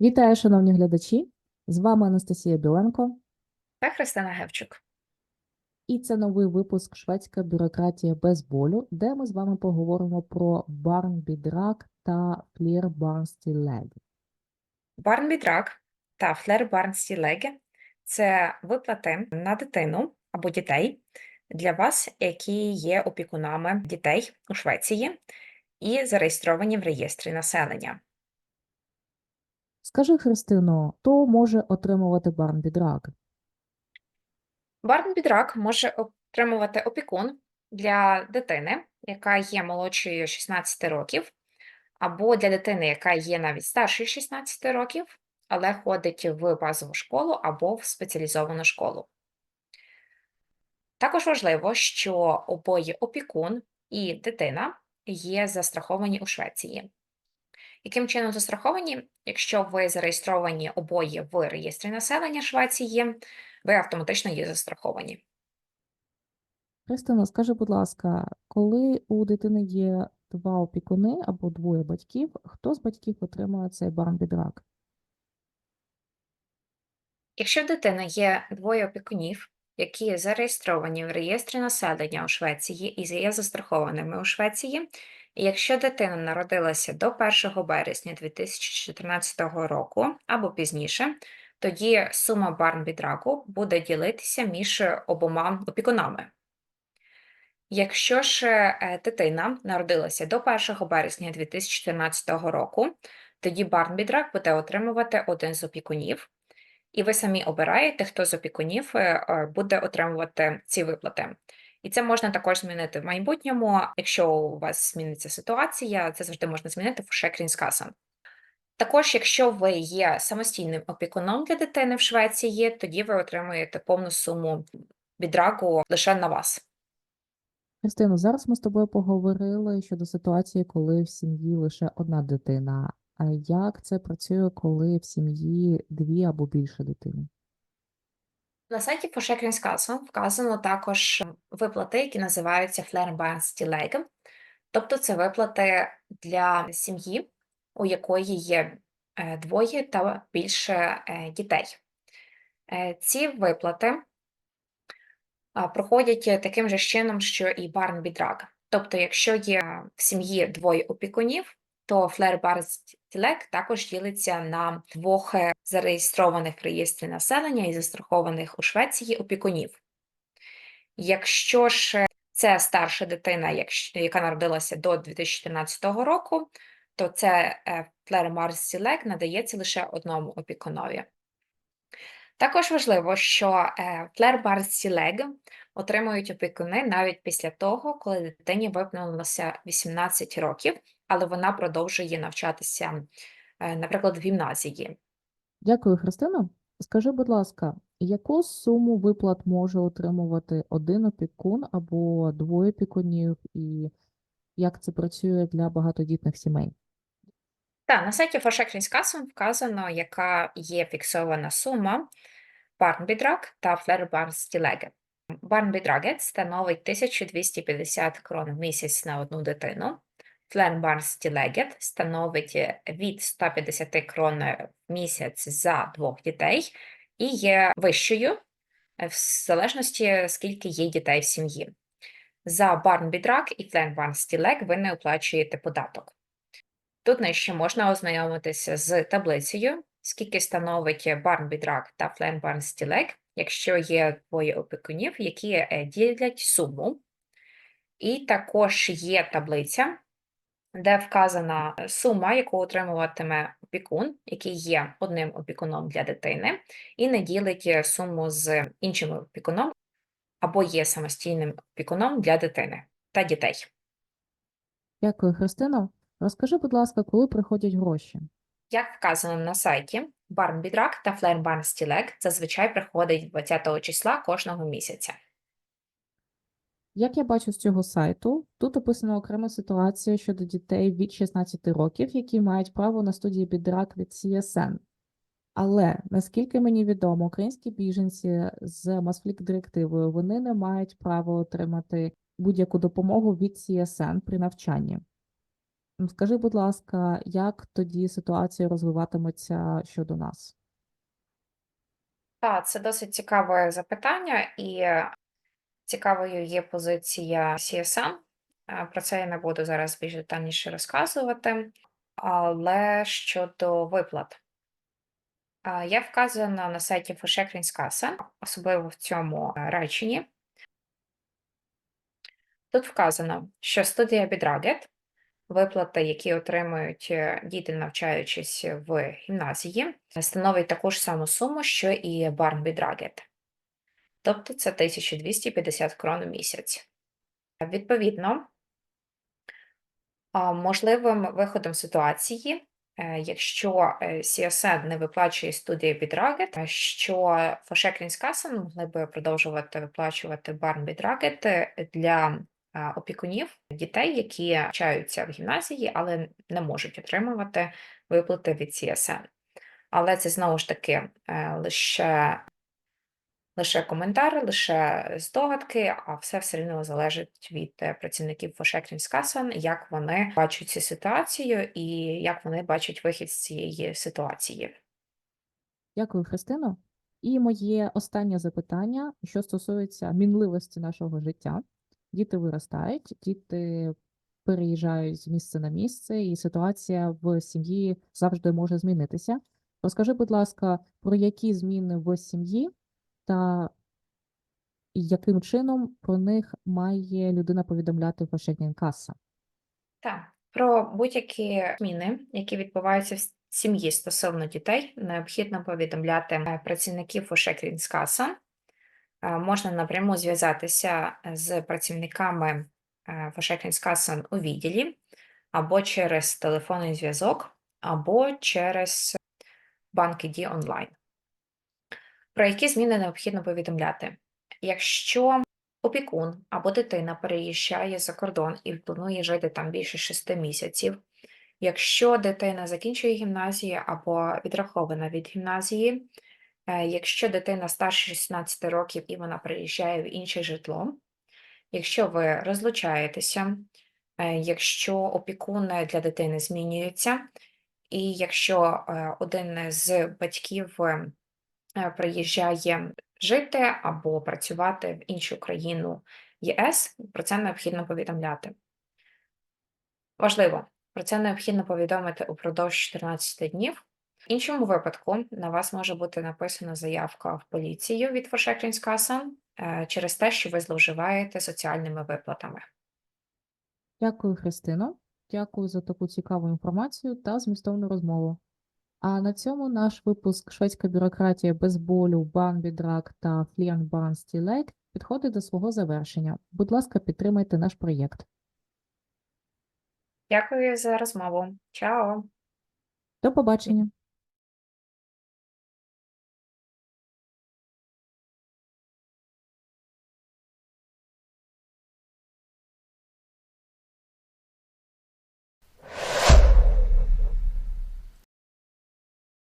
Вітаю, шановні глядачі! З вами Анастасія Біленко, та Христина Гевчук. і це новий випуск Шведська бюрократія без болю, де ми з вами поговоримо про барнбідрак та флір барнстілег. Барнбідрак та флер барнстілеги – це виплати на дитину або дітей для вас, які є опікунами дітей у Швеції і зареєстровані в реєстрі населення. Скажи, Христино, хто може отримувати барнбідрак? Барнбідрак може отримувати опікун для дитини, яка є молодшою 16 років, або для дитини, яка є навіть старшою 16 років, але ходить в базову школу або в спеціалізовану школу. Також важливо, що обоє опікун і дитина є застраховані у Швеції. Яким чином застраховані? Якщо ви зареєстровані обоє в реєстрі населення Швеції, ви автоматично є застраховані. Христино, скажи, будь ласка, коли у дитини є два опікуни або двоє батьків, хто з батьків отримує цей барнбідрак? Якщо в дитини є двоє опікунів, які зареєстровані в реєстрі населення у Швеції і є застрахованими у Швеції, якщо дитина народилася до 1 березня 2014 року або пізніше, тоді сума барнбідраку буде ділитися між обома опікунами. Якщо ж е, дитина народилася до 1 березня 2014 року, тоді барнбідрак буде отримувати один з опікунів, і ви самі обираєте, хто з опікунів е, е, буде отримувати ці виплати. І це можна також змінити в майбутньому. Якщо у вас зміниться ситуація, це завжди можна змінити в Шекрінскасан. Також, якщо ви є самостійним опікуном для дитини в Швеції, тоді ви отримуєте повну суму відраку лише на вас. Христино, зараз ми з тобою поговорили щодо ситуації, коли в сім'ї лише одна дитина. А як це працює, коли в сім'ї дві або більше дитини? На сайті Försäkringskassan вказано також виплати, які називаються Flerbarnstillägg. Тобто це виплати для сім'ї, у якої є е, двоє та більше е, дітей. Е, ці виплати проходять таким же чином, що і барнбідрак. Тобто, якщо є в сім'ї двоє опікунів, то Flerbarnstillägg також ділиться на двох зареєстрованих в реєстрі населення і застрахованих у Швеції опікунів. Якщо ж це старша дитина, яка народилася до 2014 року, то це Flerbarnstillägg надається лише одному опікунові. Також важливо, що Flerbarnstillägg отримують опікуни навіть після того, коли дитині виповнилося 18 років, але вона продовжує навчатися, наприклад, в гімназії. Дякую, Христино. Скажи, будь ласка, яку суму виплат може отримувати один опікун або двоє опікунів, і як це працює для багатодітних сімей? Так, на сайті Försäkringskassan вказано, яка є фіксована сума барнбідрак та флербарнстілеги. Барнбідраget становить 1250 крон в місяць на одну дитину. Фленбарнстілегет становить від 150 крон в місяць за двох дітей і є вищою в залежності, скільки є дітей в сім'ї. За барнбідрак і фленбарнстілег ви не оплачуєте податок. Тут нижче можна ознайомитися з таблицею, скільки становить барнбідрак та фленбарнстілег, якщо є двоє опікунів, які е, ділять суму. І також є таблиця, де вказана сума, яку отримуватиме опікун, який є одним опікуном для дитини, і не ділить суму з іншим опікуном, або є самостійним опікуном для дитини та дітей. Дякую, Христино. Розкажи, будь ласка, коли приходять гроші? Як вказано на сайті, барнбідрак та флербарнстілек зазвичай приходить 20 числа кожного місяця. Як я бачу з цього сайту, тут описана окрема ситуація щодо дітей від 16 років, які мають право на студії бідрак від CSN. Але наскільки мені відомо, українські біженці з Масфлік директивою вони не мають права отримати будь-яку допомогу від CSN при навчанні. Скажи, будь ласка, як тоді ситуація розвиватиметься щодо нас? Так, це досить цікаве запитання, і цікавою є позиція CSM. Е, Про це я не буду зараз більш детальніше розказувати. Але щодо виплат, Е, я вказана на сайті Фошекрінськаса, особливо в цьому е, реченні. Тут вказано, що студія Бідрагет, виплати, які отримують діти, навчаючись в гімназії, становить таку ж саму суму, що і Барн Бідрагет. Тобто це 1250 крон у місяць. Відповідно, можливим виходом ситуації, е, якщо е, CSN не виплачує студії Бідрагет, що Фошекрінськасен могли би продовжувати виплачувати Барн Бідрагет для е, опікунів дітей, які навчаються в гімназії, але не можуть отримувати виплати від CSN. Але це знову ж таки лише лише коментар, лише здогадки, а все все одно залежить від е, працівників Фошекрінськасен, як вони бачать цю ситуацію і як вони бачать вихід з цієї ситуації. Дякую, Христино. І моє останнє запитання, що стосується мінливості нашого життя. Діти виростають, діти переїжджають з місця на місце, і ситуація в сім'ї завжди може змінитися. Розкажи, будь ласка, про які зміни в сім'ї та яким чином про них має людина повідомляти Каса? Так, про будь-які зміни, які відбуваються в сім'ї стосовно дітей, необхідно повідомляти е, працівників Фошекрінськаса. Е, Можна напряму зв'язатися з працівниками Фошекрінськаса у відділі, або через телефонний зв'язок, або через банк ID онлайн. Про які зміни необхідно повідомляти? Якщо опікун або дитина переїжджає за кордон і планує жити там більше 6 місяців, якщо дитина закінчує гімназію або відрахована від гімназії, е, якщо дитина старше 16 років і вона переїжджає в інше житло, якщо ви розлучаєтеся, е, якщо опікун для дитини змінюється, і якщо е, один з батьків приїжджає жити або працювати в іншу країну ЄС, про це необхідно повідомляти. Важливо, про це необхідно повідомити упродовж 14 днів. В іншому випадку на вас може бути написана заявка в поліцію від Фошекрінськаса через те, що ви зловживаєте соціальними виплатами. Дякую, Христино. Дякую за таку цікаву інформацію та змістовну розмову. А на цьому наш випуск Шведська бюрократія без болю, бан бідрак та фліан бан стілек підходить до свого завершення. Будь ласка, підтримайте наш проєкт. Дякую за розмову. Чао! До побачення!